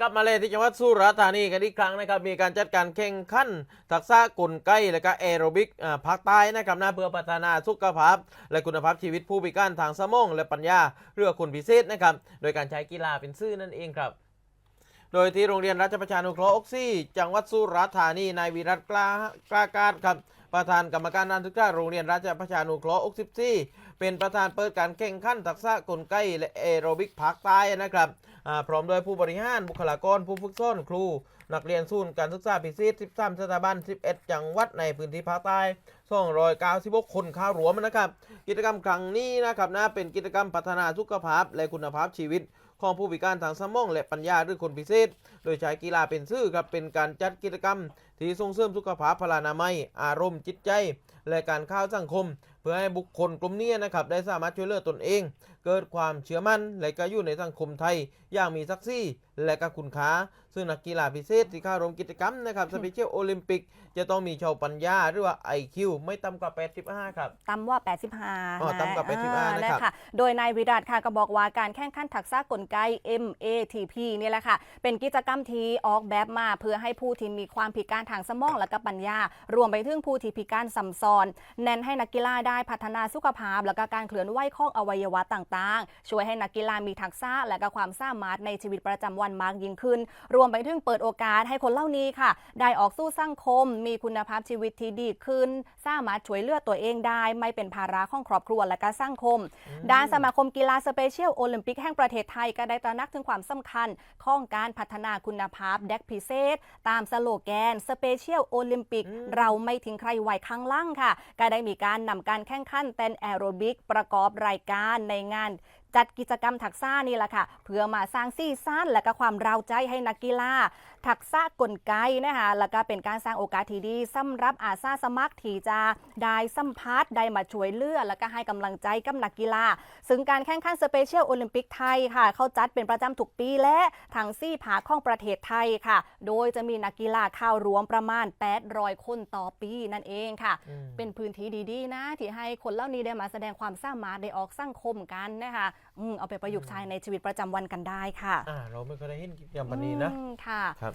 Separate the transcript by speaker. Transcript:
Speaker 1: กลับมาเลยที่จังหวัดสุราษฎร์ธานีกันอีกครั้งนะครับ มีการจัดการแข่งขันทักษะกลไกและก็แอโรบิกภาคใต้นะครับนะเพื่อพัฒนาสุขภาพ และคุณภาพชีวิตผู้พิการทางสมอง และปัญญาเรื่องคนพิเศษนะครับ โดยการใช้กีฬาเป็นสื่อนั่นเองครับโดยที่โรงเรียนราชประชานุเคราะห์ออกซี่ จังหวัดสุราษฎร์ธานี นายวิรัตกล้ากล้าการครับ ประธานกรรมการการศึกษาโรงเรียนราชประชานุเคราะห์อก14เป็นประธานเปิดการแข่งขันทักษะกลไกและแอโรบิกภาคใต้นะครับ พร้อมด้วยผู้บริหารบุคลากรผู้ฝึกสอนครู นักเรียนศูนย์การศึกษาพิเศษ 13 สถาบัน 11 จังหวัดในพื้นที่ภาคใต้296 คนข้ารวมนะครับ กิจกรรมครั้งนี้นะครับนะเป็นกิจกรรมพัฒนาสุขภาพและคุณภาพชีวิตของผู้พิการทางสมองและปัญญาหรือคนพิเศษ โดยใช้กีฬาเป็นสื่อครับเป็นการจัดกิจกรรม ที่ส่งเสริมสุขภาพพลานามัย อารมณ์จิตใจ และการเข้าสังคม เพื่อให้บุคคลกลุ่มนี้นะครับได้สามารถช่วยเหลือตนเอง เกิดความเชื่อมั่นและก็อยู่ในสังคมไทยอย่างมีศักดิ์ศรีและก็คุณค่าซึ่งนักกีฬาพิเศษที่เข้าร่วมกิจกรรมนะครับสเปเชียลโอลิมปิกจะต้องมีโชว์ปัญญาหรือว่า IQ ไม่ต่ำกว่า 85 ครับ
Speaker 2: ต่ำว่า 85
Speaker 1: อ๋อต่ำกว่า 85
Speaker 2: อ่า
Speaker 1: นะครับ
Speaker 2: ค่ะโดยนายวิรัตค่ะก็บอกว่าการแข่งขันทักษะกลไก MATP นี่แหละค่ะ เป็นกิจกรรมที่ออกแบบมาเพื่อให้ผู้ที่มีความพิการทางสมองและก็ปัญญา รวมไปถึงผู้ที่พิการซ้ำซ้อนเน้นให้นักกีฬาได้พัฒนาสุขภาพ และก็การเคลื่อนไหวของอวัยวะต่างๆ ช่วยให้นักกีฬามีทักษะและก็ความสามารถในชีวิตประจำวันมากยิ่งขึ้น รวมไปถึงเปิดโอกาสให้คนเหล่านี้ค่ะ ได้ออกสู้สังคม มีคุณภาพชีวิตที่ดีขึ้น สามารถช่วยเหลือตัวเองได้ ไม่เป็นภาระของครอบครัวและก็สังคม ด้านสมาคมกีฬาสเปเชียลโอลิมปิกแห่งประเทศไทยก็ได้ตระหนักถึงความสำคัญของการพัฒนาคุณภาพเด็กพิเศษ ตามสโลแกนสเปเชียลโอลิมปิกเราไม่ทิ้งใครไว้ข้างล่างค่ะ ก็ได้มีการนำการแข่งขันเต้นแอโรบิกประกอบรายการในงาน จัดกิจกรรมทักษะนี่แหละค่ะ เพื่อมาสร้างซี่ซ่านและก็ความเราใจให้นักกีฬาทักษะกลไกนะคะแล้วก็เป็นการสร้างโอกาสที่ดีสำหรับอาสาสมัครที่จะได้สัมภาษณ์ได้มาช่วยเหลือแล้วก็ให้กำลังใจกับนักกีฬา ซึ่งการแข่งขันสเปเชียลโอลิมปิกไทยค่ะ เขาจัดเป็นประจำทุกปีและทั้งซี่ผาของประเทศไทยค่ะ โดยจะมีนักกีฬาเข้ารวมประมาณ 800 คนต่อปีนั่นเองค่ะ
Speaker 1: อืม
Speaker 2: เป็นพื้นที่ดีๆนะที่ให้คนเหล่านี้ได้มาแสดงความสามารถได้ออกสังคมกันนะคะอืมเอาไปประยุกต์ใช้ในชีวิตประจำวันกันได้ค่ะ
Speaker 1: อ่าเราไม่เคยได้เห็นกิจกรรมแบบนี้นะ
Speaker 2: อืมค่ะ
Speaker 1: ครับ